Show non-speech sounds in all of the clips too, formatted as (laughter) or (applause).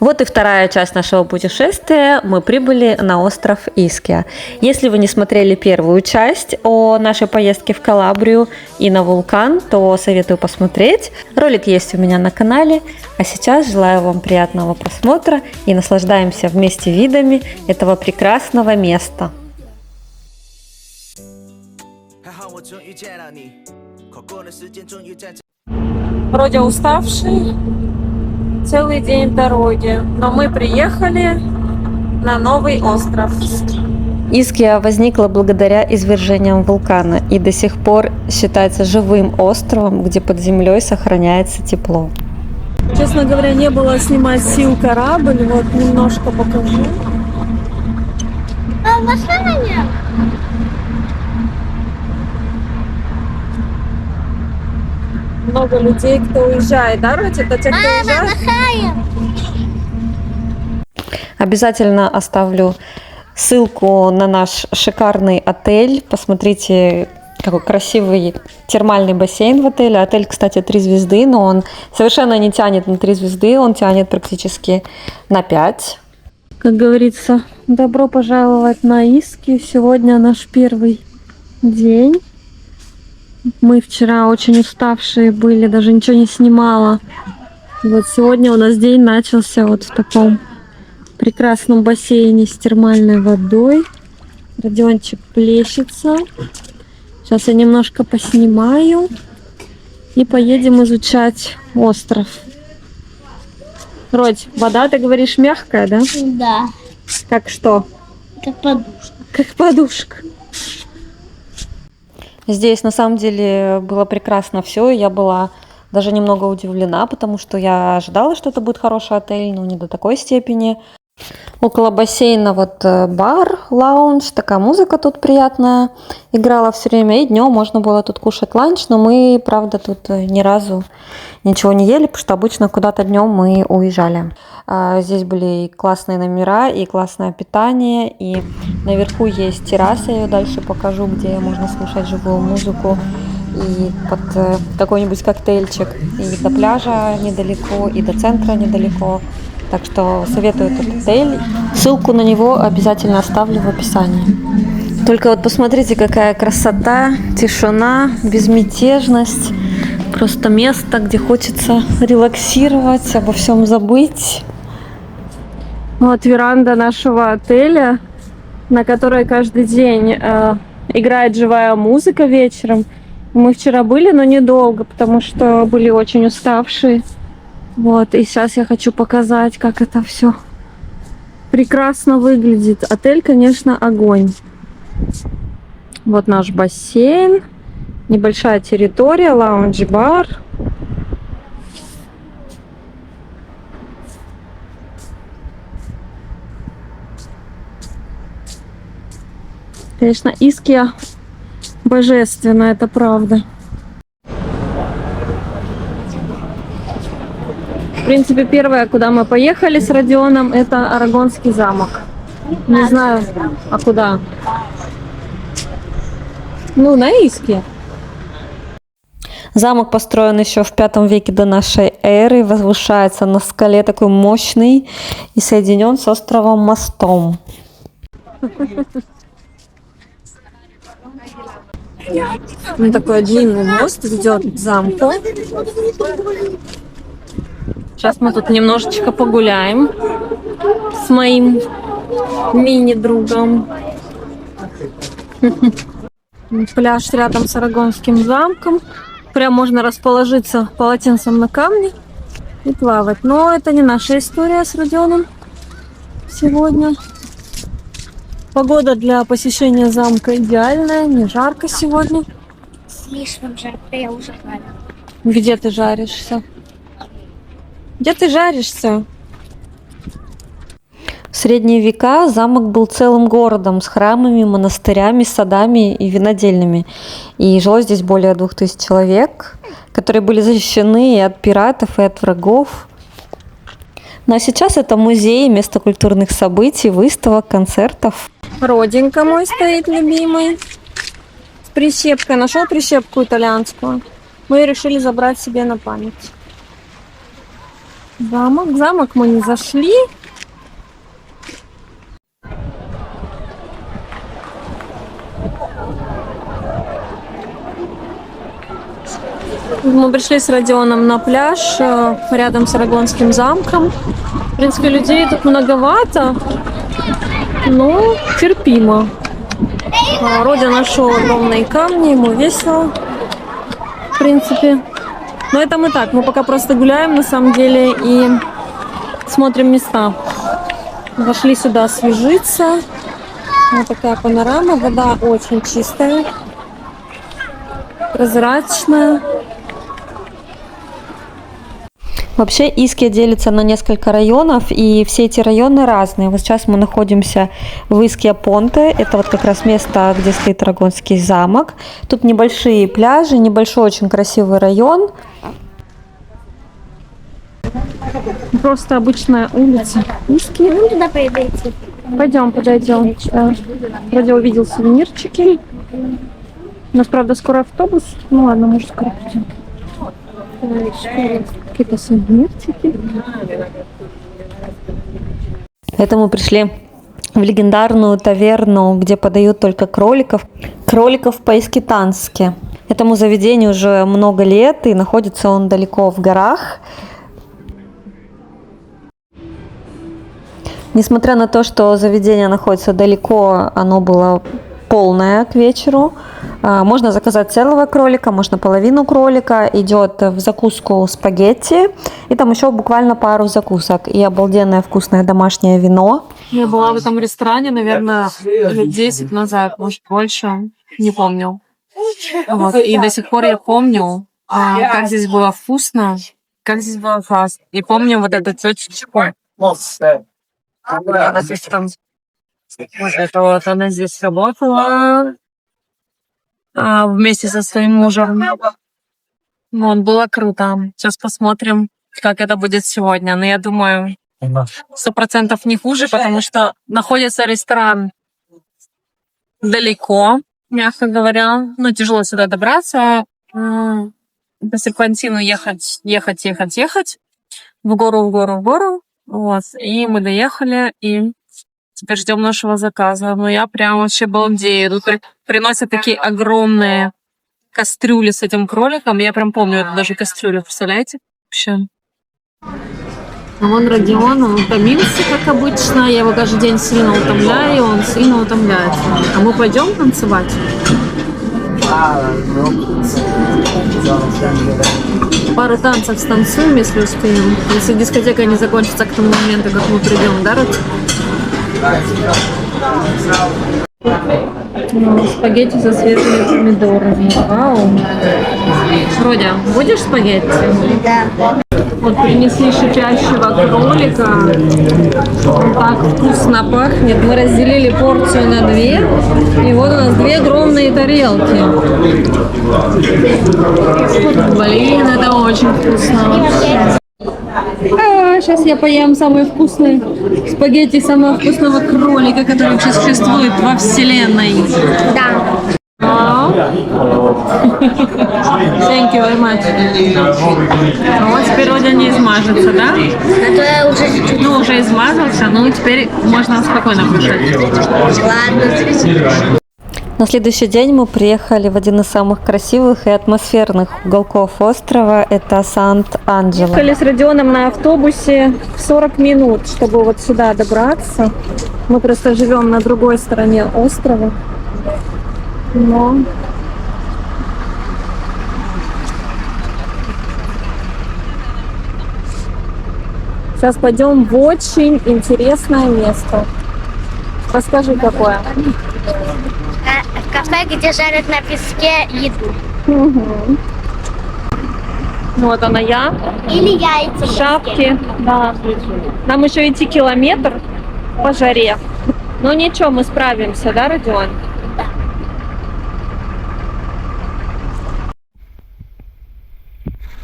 Вот и вторая часть нашего путешествия. Мы прибыли на остров Иския. Если вы не смотрели первую часть о нашей поездке в Калабрию и на вулкан, то советую посмотреть. Ролик есть у меня на канале. А сейчас желаю вам приятного просмотра и наслаждаемся вместе видами этого прекрасного места. вроде уставший, целый день в дороге, но мы приехали на новый остров. Иския возникла благодаря извержениям вулкана и до сих пор считается живым островом, где под землей сохраняется тепло. Честно говоря, не было снимать сил корабль. Вот немножко покажу. Много людей, кто уезжает, да, Родь? Это те, кто Мама, уезжает? махаем. Обязательно оставлю ссылку на наш шикарный отель. Посмотрите, какой красивый термальный бассейн в отеле. Отель, кстати, три звезды, но он совершенно не тянет на три звезды, он тянет практически на пять. Как говорится, добро пожаловать на Иски. Сегодня наш первый день. Мы вчера очень уставшие были, даже ничего не снимала. Вот сегодня у нас день начался вот в таком прекрасном бассейне с термальной водой. Родиончик плещется. Сейчас я немножко поснимаю и поедем изучать остров. Родь, вода, ты говоришь, мягкая, да? Да, Как что? как подушка. Как подушка. Здесь на самом деле было прекрасно все. Я была даже немного удивлена, потому что я ожидала, что это будет хороший отель, но не до такой степени. Около бассейна вот э, бар, лаунж, такая музыка тут приятная играла все время. И днем можно было тут кушать ланч, но мы, правда, тут э, ни разу ничего не ели, потому что обычно куда-то днем мы уезжали. А, Здесь были и классные номера, и классное питание, и наверху есть терраса, я ее дальше покажу, где можно слушать живую музыку и под э, какой-нибудь коктейльчик. И до пляжа недалеко, и до центра недалеко. Так что советую этот отель. Ссылку на него обязательно оставлю в описании. Только вот посмотрите, какая красота, тишина, безмятежность. Просто место, где хочется релаксировать, обо всем забыть. Вот веранда нашего отеля, на которой каждый день э, играет живая музыка вечером. Мы вчера были, но недолго, потому что были очень уставшие. Вот, и сейчас я хочу показать, как это все прекрасно выглядит. Отель, конечно, огонь. Вот наш бассейн, небольшая территория, лаунж-бар. Конечно, Иския божественно, это правда. Принципе, первое, куда мы поехали с Родионом, это Арагонский замок. Не знаю, а куда? Ну, на Иске. Замок построен еще в пятом веке до нашей эры, возвышается на скале такой мощный и соединен с островом мостом. Ну, такой длинный мост ведет к замку. Сейчас мы тут немножечко погуляем с моим мини-другом. (laughs) Пляж рядом с Арагонским замком. Прям можно расположиться полотенцем на камне и плавать. Но это не наша история с Родионом сегодня. Погода для посещения замка идеальная, не жарко сегодня. Слишком жарко, я уже говорю. Где ты жаришься? Где ты жаришься? В средние века замок был целым городом с храмами, монастырями, садами и винодельными. И жило здесь более двух тысяч человек, которые были защищены и от пиратов, и от врагов. Ну а сейчас это музей, место культурных событий, выставок, концертов. Родинка мой стоит любимый. С прищепкой. Нашел прищепку итальянскую. Мы решили забрать себе на память. Замок. Замок мы не зашли. Мы пришли с Родионом на пляж э, рядом с Арагонским замком. В принципе, людей тут многовато, но терпимо. А, Родя нашел огромные камни, ему весело, в принципе. Но это мы так, мы пока просто гуляем на самом деле и смотрим места. Вошли сюда освежиться. Вот такая панорама, вода очень чистая, прозрачная. Вообще Иския делится на несколько районов, и все эти районы разные. Вот сейчас мы находимся в Иския Понте, это вот как раз место, где стоит Арагонский замок. Тут небольшие пляжи, небольшой очень красивый район. Просто обычная улица. Ну, туда подойти. Пойдем, подойдем. Да. Вроде увидел сувенирчики. У нас, правда, скоро автобус. Ну ладно, может, скоро придем. Какие-то сувенирчики. Это мы пришли в легендарную таверну, где подают только кроликов. Кроликов по-искитански. Этому заведению уже много лет, и находится он далеко в горах. Несмотря на то, что заведение находится далеко, оно было полное к вечеру. А, Можно заказать целого кролика, можно половину кролика. Идет в закуску спагетти. И там еще буквально пару закусок. И обалденное вкусное домашнее вино. Я была в этом ресторане, наверное, лет 10 назад, может, больше. Не помню. Вот. И до сих пор я помню, а, как здесь было вкусно, как здесь было классно. И помню вот эту тетечку. Она здесь там... Вот это вот она здесь работала а, вместе со своим мужем. Вот, было круто. Сейчас посмотрим, как это будет сегодня. Но я думаю, сто процентов не хуже, потому что находится ресторан далеко, мягко говоря. Ну, тяжело сюда добраться. М, По серпантину ехать, ехать, ехать, ехать. В гору, в гору, в гору. Вот. И мы доехали, и теперь ждем нашего заказа. Но я прям вообще балдею. Тут при- приносят такие огромные кастрюли с этим кроликом. Я прям помню это даже кастрюлю, представляете? Вообще. А вон Родион, он утомился, как обычно. Я его каждый день сильно утомляю, он сильно утомляется. А мы пойдем танцевать? Пару танцев станцуем, если успеем. Если дискотека не закончится к тому моменту, как мы придем, да, Род? Спагетти со свежими помидорами. Вау. Родя, будешь спагетти? Да. Вот принесли шипящего кролика. Он так вкусно пахнет. Мы разделили порцию на две. И вот у нас две огромные тарелки. Блин, это очень вкусно вообще. Сейчас я поем самые вкусные спагетти самого вкусного кролика, который существует во вселенной. Да. (laughs) Thank you very much. А вот теперь Родя не измажется, да? А то я уже чуть-чуть. Ну, уже измазался, ну теперь можно спокойно кушать. Ладно. На следующий день мы приехали в один из самых красивых и атмосферных уголков острова. Это Сант-Анджело. Ехали с Родионом на автобусе 40 минут, чтобы вот сюда добраться. Мы просто живем на другой стороне острова. Но Сейчас пойдем в очень интересное место. Расскажи, какое. Кафе, где жарят на песке еду. Мгм. Вот она я. Или яйца. в шапке. Да. Нам еще идти километр по жаре. Но ничего, мы справимся, да, Родион?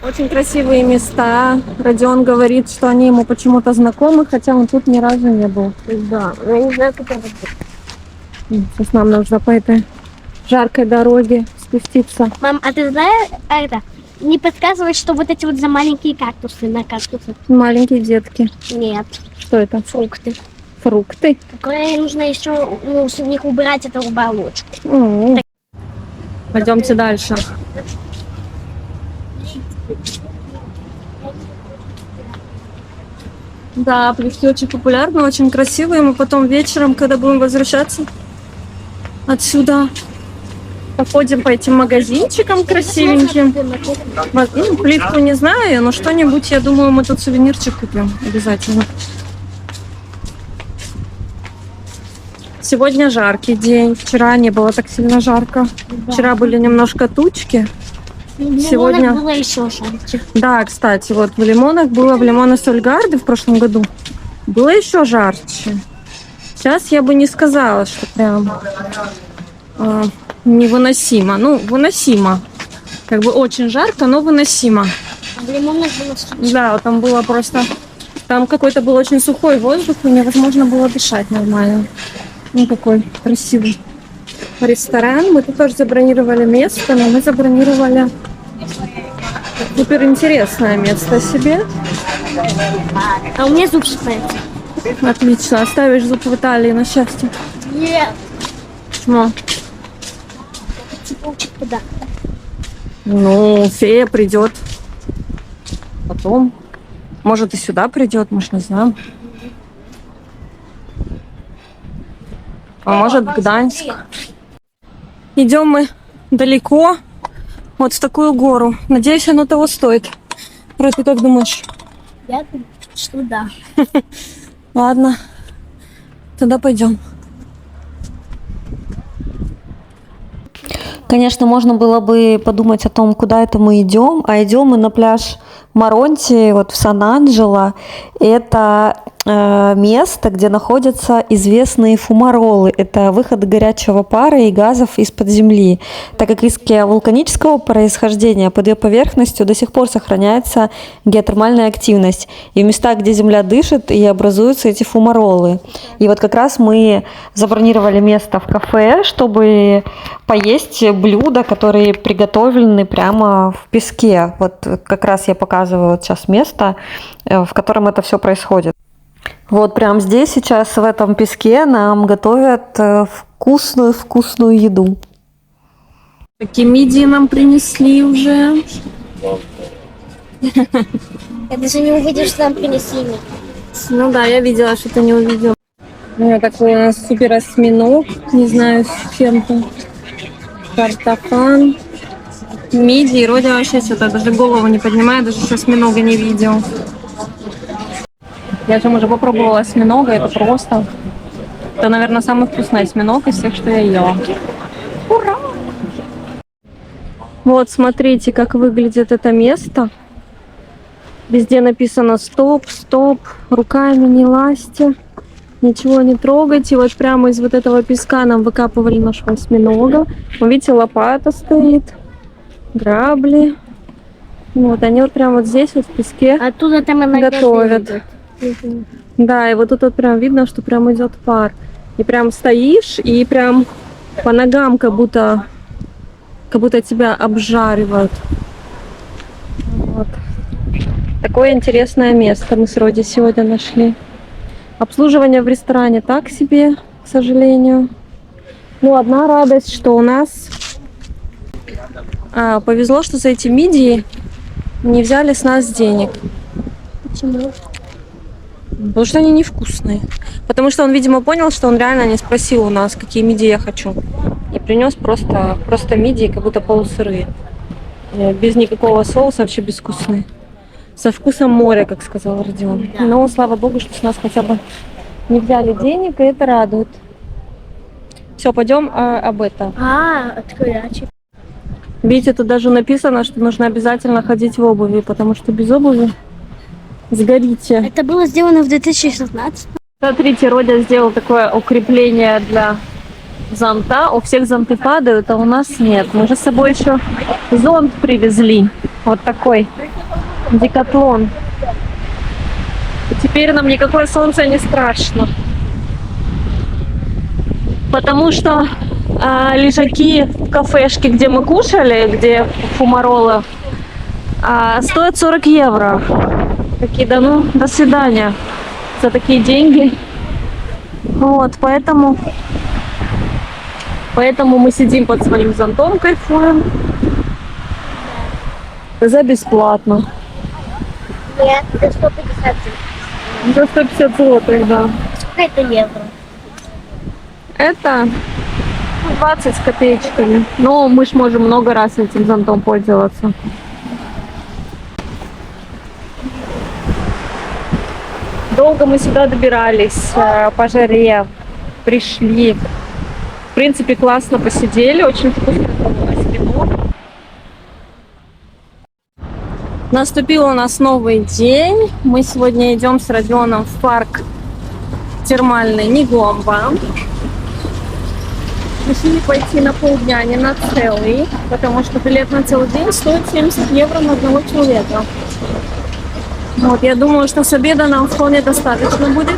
Очень красивые места. Родион говорит, что они ему почему-то знакомы, хотя он тут ни разу не был. Да, я не знаю, как это будет. Сейчас нам нужно по этой жаркой дороге спуститься. Мам, а ты знаешь, а это, не подсказывает, что вот эти вот за маленькие кактусы на кактусах. Маленькие детки. Нет, Что это? фрукты. Фрукты. Которые нужно еще ну, с них убирать эту оболочку. М. Пойдемте дальше. Да, плюшки очень популярны, очень красивые. Мы потом вечером, когда будем возвращаться отсюда, походим по этим магазинчикам красивеньким. Ну, плитку не знаю, но что-нибудь, я думаю, мы тут сувенирчик купим обязательно. Сегодня жаркий день. Вчера не было так сильно жарко. Вчера были немножко тучки. Сегодня- было еще жарче. Да, кстати, вот в Лимонах было, в Лимонах Сольгарде в прошлом году было еще жарче. Сейчас я бы не сказала, что прям а, невыносимо. Ну, выносимо. Как бы очень жарко, но выносимо. А в лимонах было сухо. Да, там было просто... Там какой-то был очень сухой воздух, и невозможно было дышать нормально. Ну, какой красивый ресторан. Мы тут тоже забронировали место, но мы забронировали супер интересное место себе. А у меня зуб шипается. Отлично. Оставишь зуб в Италии на счастье. Нет. Почему? Туда. Ну, фея придет. Потом. Может, и сюда придет, мы ж не знаем. А может, Гданьск. Идем мы далеко, вот в такую гору. Надеюсь, оно того стоит. Рой, ты как думаешь? Я думаю, что да. (laughs) Ладно, тогда пойдем. Конечно, можно было бы подумать о том, куда это мы идем, а идем мы на пляж Маронти, вот в Сан-Анджело. Это место, где находятся известные фумаролы. Это выходы горячего пара и газов из-под земли. Так как Иския вулканического происхождения, под ее поверхностью до сих пор сохраняется геотермальная активность. И в местах, где земля дышит, и образуются эти фумаролы. И вот как раз мы забронировали место в кафе, чтобы поесть блюда, которые приготовлены прямо в песке. Вот как раз я показываю вот сейчас место, э, в котором это все происходит. Вот прямо здесь сейчас в этом песке нам готовят э, вкусную-вкусную еду. Такие мидии нам принесли уже. Я даже не увидел, что нам принесли. мне. Ну да, я видела, что ты не увидел. Ну, такой у нас супер осьминог, не знаю, с чем-то. Картофан. Миди, и Родя вообще что-то даже голову не поднимает, даже сейчас осьминога не видел. Я же уже попробовала осьминога, это просто... Это, наверное, самый вкусный осьминог из всех, что я ела. Ура! Вот, смотрите, как выглядит это место. Везде написано стоп, стоп, руками не лазьте, ничего не трогайте. Вот прямо из вот этого песка нам выкапывали нашего осьминога. Вы видите, лопата стоит, грабли. Вот, они вот прямо вот здесь вот в песке. Оттуда там Готовят. идут. Да, и вот тут вот прям видно, что прям идет пар. И прям стоишь, и прям по ногам как будто, как будто тебя обжаривают. Вот. Такое интересное место мы с Роди сегодня нашли. Обслуживание в ресторане так себе, к сожалению. Ну, одна радость, что у нас а, повезло, что за эти мидии не взяли с нас денег. Почему? Потому что они невкусные. Потому что он, видимо, понял, что он реально не спросил у нас, какие мидии я хочу. И принес просто, просто мидии, как будто полусырые. Э, Без никакого соуса, вообще безвкусные. Со вкусом моря, как сказал Родион. Но, слава богу, что с нас хотя бы не взяли денег, и это радует. Все, пойдем а, об этом. А, открывачи. Видите, тут даже написано, что нужно обязательно ходить в обуви, потому что без обуви сгорите. Это было сделано в 2016. Смотрите, Родя сделал такое укрепление для зонта. У всех зонты падают, а у нас нет. Мы же с собой еще зонт привезли. Вот такой. Декатлон. И теперь нам никакое солнце не страшно. Потому что а, лежаки в кафешке, где мы кушали, где фумарола а, стоит 40 евро. Такие, да ну, до свидания за такие деньги. Вот, поэтому, поэтому мы сидим под своим зонтом, кайфуем. За бесплатно. Нет, это 150 За 150 злотых, да. Это евро? Это 20 с копеечками. Но мы ж можем много раз этим зонтом пользоваться. Долго мы сюда добирались э, по жаре. Пришли. В принципе, классно посидели. Очень вкусно было вино. Наступил у нас новый день. Мы сегодня идем с Родионом в парк термальный Негомба. Решили пойти на полдня, а не на целый, потому что билет на целый день стоит 70 евро на одного человека. Вот, я думаю, что с обеда нам вполне достаточно будет.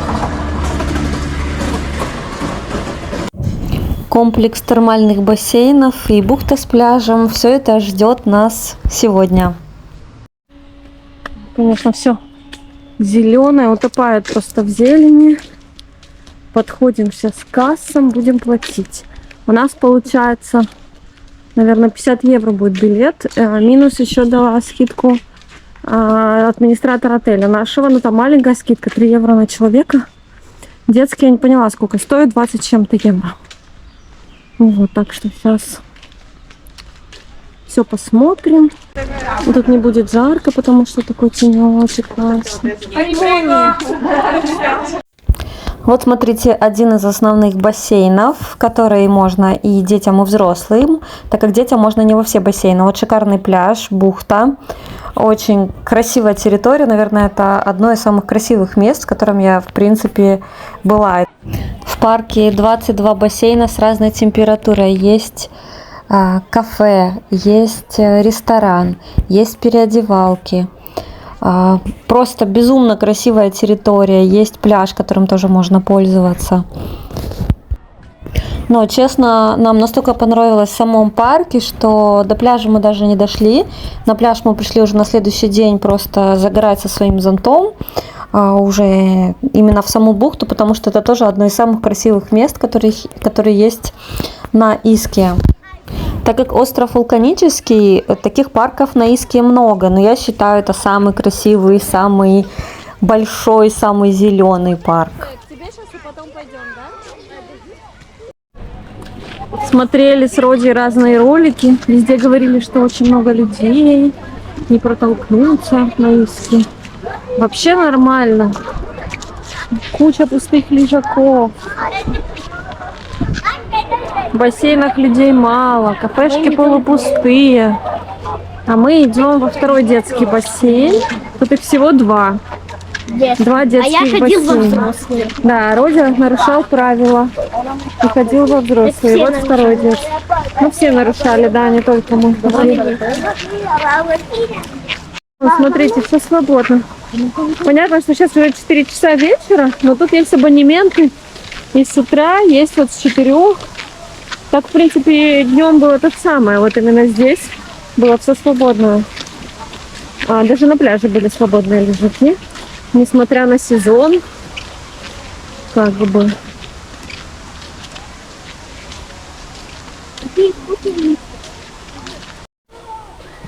Комплекс термальных бассейнов и бухта с пляжем. Все это ждет нас сегодня. Конечно, все зеленое, утопает просто в зелени. Подходим сейчас к кассам, будем платить. У нас получается, наверное, 50 евро будет билет. Э, Минус еще дала скидку администратор отеля нашего. Ну, там маленькая скидка, 3 евро на человека. Детский, я не поняла, сколько стоит, 20 с чем-то евро. Ну Вот, так что сейчас все посмотрим. Тут не будет жарко, потому что такой тенечек классный. Вот смотрите, один из основных бассейнов, который можно и детям, и взрослым, так как детям можно не во все бассейны. Вот шикарный пляж, бухта, очень красивая территория, наверное, это одно из самых красивых мест, в котором я, в принципе, была. В парке 22 бассейна с разной температурой. Есть а, кафе, есть э, ресторан, есть переодевалки. А, Просто безумно красивая территория. Есть пляж, которым тоже можно пользоваться. Но, честно, нам настолько понравилось в самом парке, что до пляжа мы даже не дошли. На пляж мы пришли уже на следующий день просто загорать со своим зонтом а, уже именно в саму бухту, потому что это тоже одно из самых красивых мест, которые, которые есть на Иске. Так как остров вулканический, таких парков на Иске много, но я считаю, это самый красивый, самый большой, самый зеленый парк. Смотрели с Роди разные ролики. Везде говорили, что очень много людей. Не протолкнуться на иске. Вообще нормально. Куча пустых лежаков. В бассейнах людей мало, кафешки полупустые. А мы идем во второй детский бассейн. Тут их всего два. Два А детских я ходил во бассейна. взрослые. Да, Родя нарушал правила и ходил во взрослые. Вот второй детский. Ну, все нарушали, да, не только мы. Вот, смотрите, все свободно. Понятно, что сейчас уже 4 часа вечера, но тут есть абонементы. И с утра, есть вот с 4. Так, в принципе, днем было то же самое. Вот именно здесь было все свободно. А, даже на пляже были свободные лежаки. Несмотря на сезон, как бы.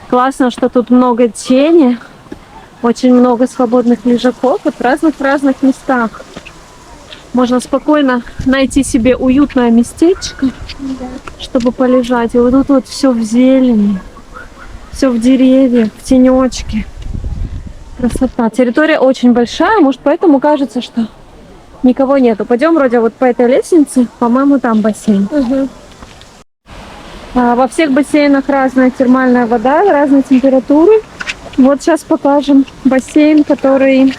Классно, что тут много тени, очень много свободных лежаков вот в разных-разных местах. Можно спокойно найти себе уютное местечко, чтобы полежать. И вот тут вот все в зелени, все в деревьях, в тенечке. Красота. Территория очень большая, может поэтому кажется, что никого нету. Пойдем вроде вот по этой лестнице, по-моему, там бассейн. А, Во всех бассейнах разная термальная вода, разной температуры. Вот сейчас покажем бассейн, который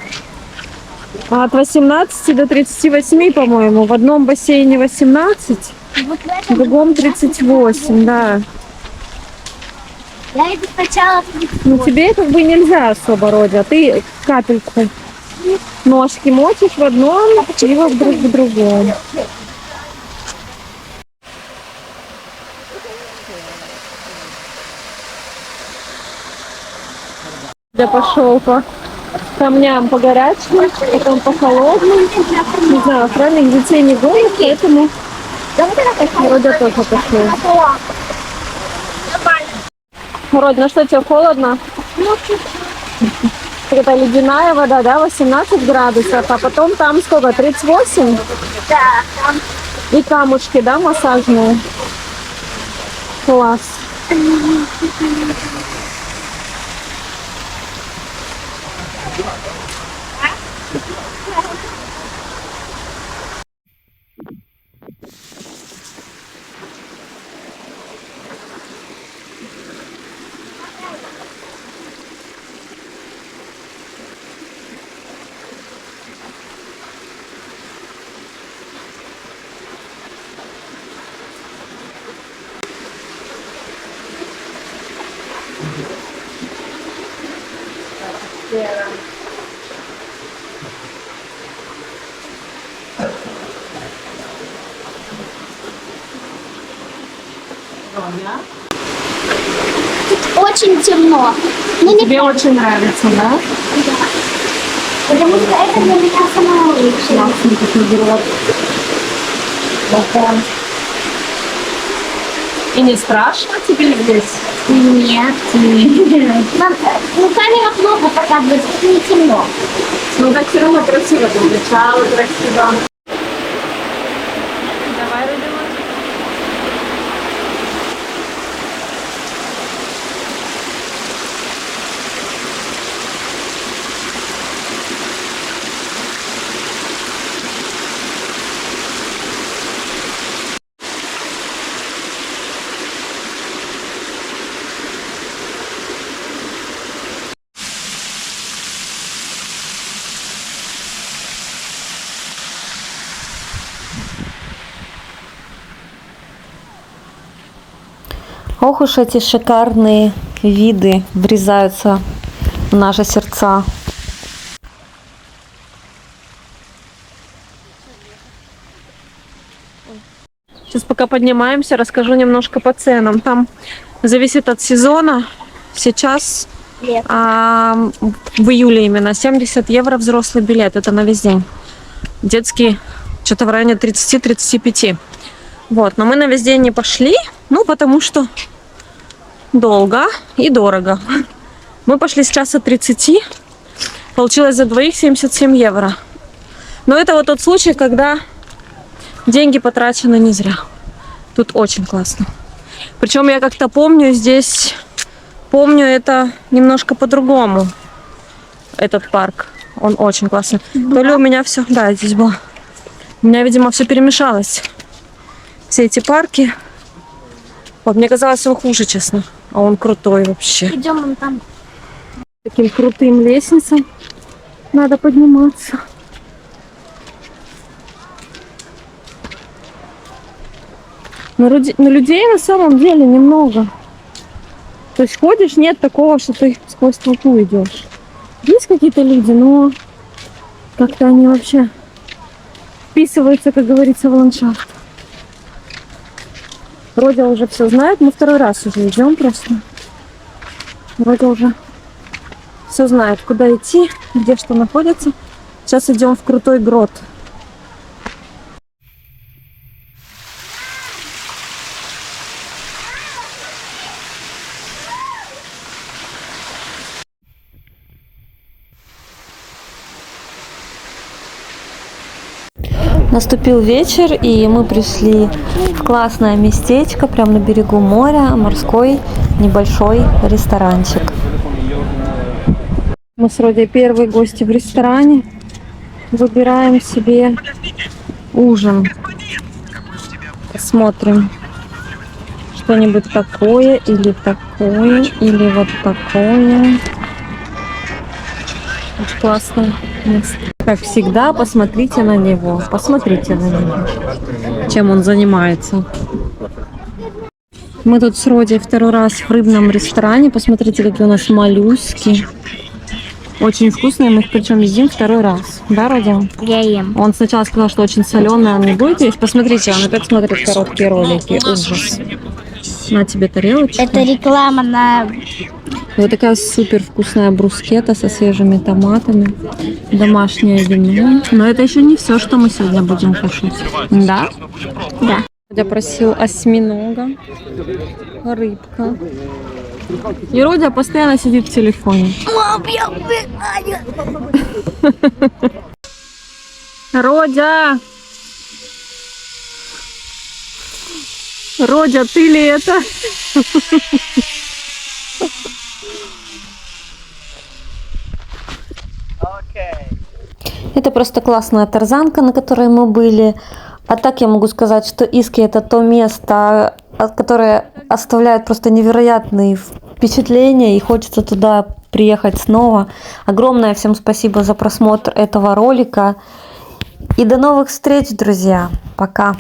от 18 до 38, по-моему. В одном бассейне 18, Вот в в другом 38, да. я иду сначала Ну тебе как бы нельзя особо, Родя. Ты капельку ножки мочишь в одном и в друг- в другом. Я пошел по камням по горячим, потом по холодным. Не знаю, охранник детей не гонит, поэтому Родя тоже пошел. Родя, ну что, тебе холодно? Это ледяная вода, да, 18 градусов, а потом там сколько, 38? Да, И камушки, да, массажные? Класс. Тут очень темно. Ну, не Тебе очень нравится, да? потому что это для меня самое лучшее. И не страшно тебе здесь? Нет. Нам, ну, камера плохо показывает, не темно. Ну так все равно красиво, там начало красиво. Давай, Родион. Ох уж эти шикарные виды врезаются в наши сердца. Сейчас пока поднимаемся, расскажу немножко по ценам. Там зависит от сезона. Сейчас а, в июле именно 70 евро взрослый билет. Это на весь день. Детский что-то в районе 30-35. Вот, но мы на весь день не пошли, ну, потому что долго и дорого. Мы пошли с часа 30, получилось за двоих 77 евро. Но это вот тот случай, когда деньги потрачены не зря. Тут очень классно. Причем я как-то помню здесь, помню это немножко по-другому. Этот парк, он очень классный. То ли у меня все, да, здесь было. У меня, видимо, все перемешалось. Все эти парки. Вот, мне казалось, он хуже, честно. А он крутой вообще. Идем вон там. Таким крутым лестницам надо подниматься. Но, но людей на самом деле немного. То есть ходишь, нет такого, что ты сквозь толпу идешь. Есть какие-то люди, но как-то они вообще вписываются, как говорится, в ландшафт. Родя уже все знает, мы второй раз уже идем просто. Родя уже все знает, куда идти, где что находится. Сейчас идем в крутой грот. Наступил вечер, и мы пришли в классное местечко, прямо на берегу моря, морской небольшой ресторанчик. Мы с Родей первые гости в ресторане. Выбираем себе ужин. Посмотрим. Что-нибудь такое, или такое, или вот такое. Очень классное место. Как всегда, посмотрите на него. Посмотрите на него. Чем он занимается. Мы тут с Родей второй раз в рыбном ресторане. Посмотрите, какие у нас моллюски. Очень вкусные, мы их причем едим второй раз. Да, Родя? Я ем. Он сначала сказал, что очень соленое, он не будет есть. Посмотрите, он опять смотрит короткие ролики. Ужас. На тебе тарелочку. Это реклама на вот такая супер вкусная брускета со свежими томатами. Домашнее вино. Но это еще не все, что мы сегодня будем кушать. Да? Да. Я просил осьминога, рыбка. И Родя постоянно сидит в телефоне. (laughs) Родя! Родя, ты ли это? (laughs) Это просто классная тарзанка, на которой мы были. А так я могу сказать, что Иски это то место, которое оставляет просто невероятные впечатления, и хочется туда приехать снова. Огромное всем спасибо за просмотр этого ролика. И до новых встреч, друзья. Пока.